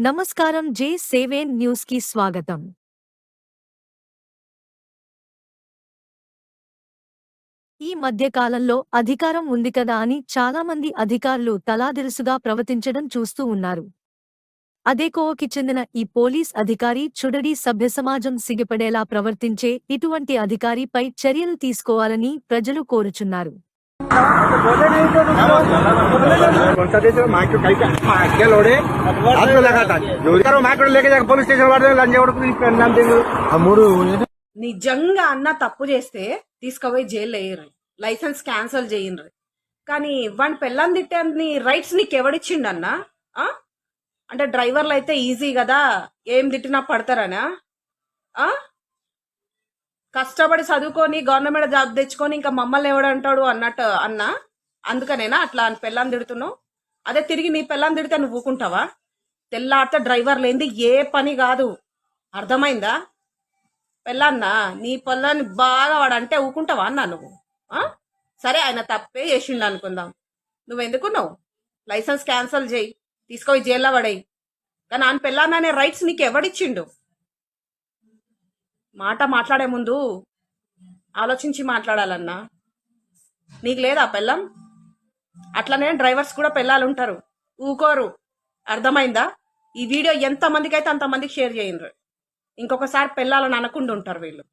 నమస్కారం జే సేవేన్ న్యూస్కి స్వాగతం. ఈ మధ్యకాలంలో అధికారం ఉంది కదా అని చాలా మంది అధికారులు తలాదిరుసుగా ప్రవర్తించడం చూస్తూ ఉన్నారు. అదే కోవకి చెందిన ఈ పోలీస్ అధికారి చుడడి సభ్య సమాజం సిగ్గుపడేలా ప్రవర్తించే ఇటువంటి అధికారిపై చర్యలు తీసుకోవాలని ప్రజలు కోరుచున్నారు. నిజంగా అన్న తప్పు చేస్తే తీసుకుపోయి జైలు వేయరు. లైసెన్స్ క్యాన్సిల్ చేయండి కానీ వాడిని పెళ్ళని తిట్టని రైట్స్ నీకు ఎవడిచ్చిండి అన్న అంటే డ్రైవర్లు అయితే ఈజీ కదా ఏం తిట్టినా పడతారనా? కష్టపడి చదువుకొని గవర్నమెంట్ జాబ్ తెచ్చుకొని ఇంకా మమ్మల్ని ఎవడంటాడు అన్నట్టు అన్న? అందుకనేనా? అట్లా అని తిడుతున్నావు? అదే తిరిగి నీ పెళ్ళని తిడితే నువ్వు ఊకుంటావా? తెల్లాడితే డ్రైవర్ లేనిది ఏ పని కాదు. అర్థమైందా? పెళ్ళన్నా నీ పొలాన్ని బాగా వాడు అంటే ఊకుంటావా అన్నా నువ్వు? సరే ఆయన తప్పే చేసిండు అనుకుందాం. నువ్వెందుకున్నావు? లైసెన్స్ క్యాన్సిల్ చేయి. తీసుకొని జైల్లో పడేయి. కానీ ఆయన పెళ్ళాన్న అనే రైట్స్ నీకు ఎవడిచ్చిండు మాట మాట్లాడే ముందు ఆలోచించి మాట్లాడాలన్నా. నీకు లేదా పెళ్ళం? అట్లనే డ్రైవర్స్ కూడా పెళ్ళాలు ఉంటారు ఊకోరు. అర్థమైందా? ఈ వీడియో ఎంతమందికి అయితే అంతమందికి షేర్ చేయండి ఇంకొకసారి పెళ్ళాలని అనకుండా ఉంటారు వీళ్ళు.